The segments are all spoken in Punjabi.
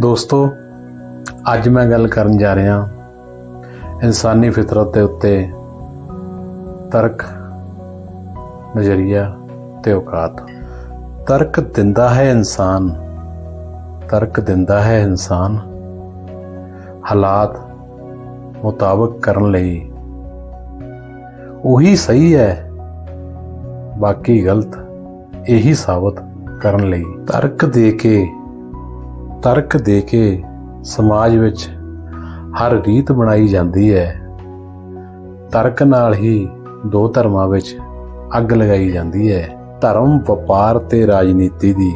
ਦੋਸਤੋ, ਅੱਜ ਮੈਂ ਗੱਲ ਕਰਨ ਜਾ ਰਿਹਾ ਇਨਸਾਨੀ ਫਿਤਰਤ ਦੇ ਉੱਤੇ ਤਰਕ, ਨਜ਼ਰੀਆ ਤੇ ਔਕਾਤ। ਤਰਕ ਦਿੰਦਾ ਹੈ ਇਨਸਾਨ, ਤਰਕ ਦਿੰਦਾ ਹੈ ਇਨਸਾਨ। ਹਾਲਾਤ ਮੁਤਾਬਕ ਕਰਨ ਲਈ ਉਹੀ ਸਹੀ ਹੈ, ਬਾਕੀ ਗਲਤ ਇਹੀ ਸਾਬਤ ਕਰਨ ਲਈ। ਤਰਕ ਦੇ ਕੇ ਤਰਕ ਦੇ ਕੇ ਸਮਾਜ ਵਿੱਚ ਹਰ ਰੀਤ ਬਣਾਈ ਜਾਂਦੀ ਹੈ। ਤਰਕ ਨਾਲ ਹੀ ਦੋ ਧਰਮਾਂ ਵਿੱਚ ਅੱਗ ਲਗਾਈ ਜਾਂਦੀ ਹੈ। ਧਰਮ ਵਪਾਰ ਤੇ ਰਾਜਨੀਤੀ ਦੀ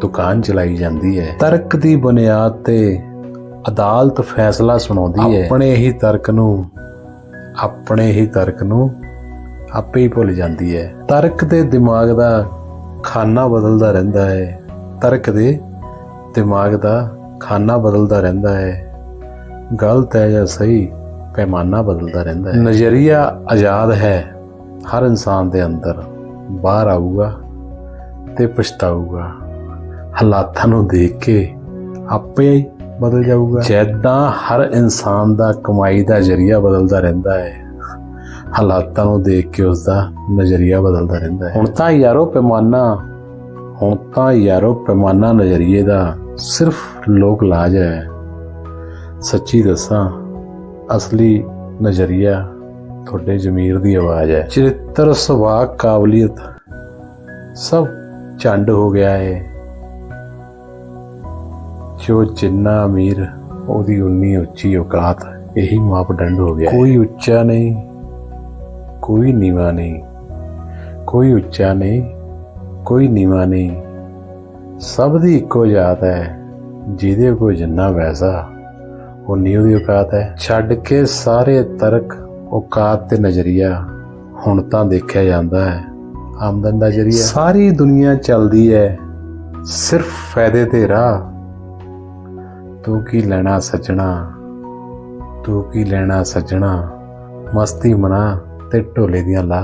ਦੁਕਾਨ ਚਲਾਈ ਜਾਂਦੀ ਹੈ। ਤਰਕ ਦੀ ਬੁਨਿਆਦ ਤੇ ਅਦਾਲਤ ਫੈਸਲਾ ਸੁਣਾਉਂਦੀ ਹੈ। ਆਪਣੇ ਹੀ ਤਰਕ ਨੂੰ, ਆਪਣੇ ਹੀ ਤਰਕ ਨੂੰ ਆਪੇ ਹੀ ਭੁੱਲ ਜਾਂਦੀ ਹੈ। ਤਰਕ ਦੇ ਦਿਮਾਗ ਦਾ ਖਾਨਾ ਬਦਲਦਾ ਰਹਿੰਦਾ ਹੈ। ਤਰਕ ਦੇ ਦਿਮਾਗ ਦਾ ਖਾਨਾ ਬਦਲਦਾ ਰਹਿੰਦਾ ਹੈ। ਗਲਤ ਹੈ ਜਾਂ ਸਹੀ, ਪੈਮਾਨਾ ਬਦਲਦਾ ਰਹਿੰਦਾ ਹੈ। ਨਜ਼ਰੀਆ ਆਜ਼ਾਦ ਹੈ। ਹਰ ਇਨਸਾਨ ਦੇ ਅੰਦਰ ਬਾਹਰ ਆਊਗਾ ਤੇ ਪਛਤਾਊਗਾ। ਹਾਲਾਤਾਂ ਨੂੰ ਦੇਖ ਕੇ ਆਪੇ ਹੀ ਬਦਲ ਜਾਊਗਾ। ਜਿੱਦਾਂ ਹਰ ਇਨਸਾਨ ਦਾ ਕਮਾਈ ਦਾ ਜ਼ਰੀਆ ਬਦਲਦਾ ਰਹਿੰਦਾ ਹੈ। ਹਾਲਾਤਾਂ ਨੂੰ ਦੇਖ ਕੇ ਉਸ ਦਾ ਨਜ਼ਰੀਆ ਬਦਲਦਾ ਰਹਿੰਦਾ ਹੈ। ਹੁਣ ਤਾਂ ਯਾਰੋ ਪੈਮਾਨਾ, ਹੁਣ ਤਾਂ ਯਾਰੋ ਪੈਮਾਨਾ ਨਜ਼ਰੀਏ ਦਾ ਸਿਰਫ ਲੋਕ ਲਾਜ ਹੈ। ਸੱਚੀ ਦੱਸਾਂ, ਅਸਲੀ ਨਜ਼ਰੀਆ ਤੁਹਾਡੇ ਜ਼ਮੀਰ ਦੀ ਆਵਾਜ਼ ਹੈ। ਚਰਿੱਤਰ, ਸੁਭਾਅ, ਕਾਬਲੀਅਤ ਸਭ ਚੰਡ ਹੋ ਗਿਆ ਹੈ ਜੋ ਜਿੰਨਾ ਅਮੀਰ, ਉਹਦੀ ਉਨੀ ਉੱਚੀ ਔਕਾਤ, ਇਹੀ ਮਾਪਦੰਡ ਹੋ ਗਿਆ। ਕੋਈ ਉੱਚਾ ਨਹੀਂ, ਕੋਈ ਨੀਵਾ ਨਹੀਂ, ਕੋਈ ਉੱਚਾ ਨਹੀਂ, ਕੋਈ ਨੀਵਾ ਨਹੀਂ। ਸਭ ਦੀ ਇੱਕੋ ਜਾਤ ਹੈ, ਜਿਹਦੇ ਕੋਲ ਜਿੰਨਾ ਵੈਸਾ ਉਨੀ ਉਹਦੀ ਔਕਾਤ ਹੈ। ਛੱਡ ਕੇ ਸਾਰੇ ਤਰਕ ਔਕਾਤ ਤੇ ਨਜ਼ਰੀਆ ਹੁਣ ਤਾਂ ਦੇਖਿਆ ਜਾਂਦਾ ਹੈ, ਆਮਦਨ ਦਾ ਜਰੀਆ। ਸਾਰੀ ਦੁਨੀਆ ਚੱਲਦੀ ਹੈ, ਸਿਰਫ ਫਾਇਦੇ ਤੇ ਰਾਹ। ਤੂੰ ਕੀ ਲੈਣਾ ਸੱਜਣਾ, ਤੂੰ ਕੀ ਲੈਣਾ ਸੱਜਣਾ, ਮਸਤੀ ਮਨਾ ਤੇ ਢੋਲੇ ਦੀਆਂ ਲਾ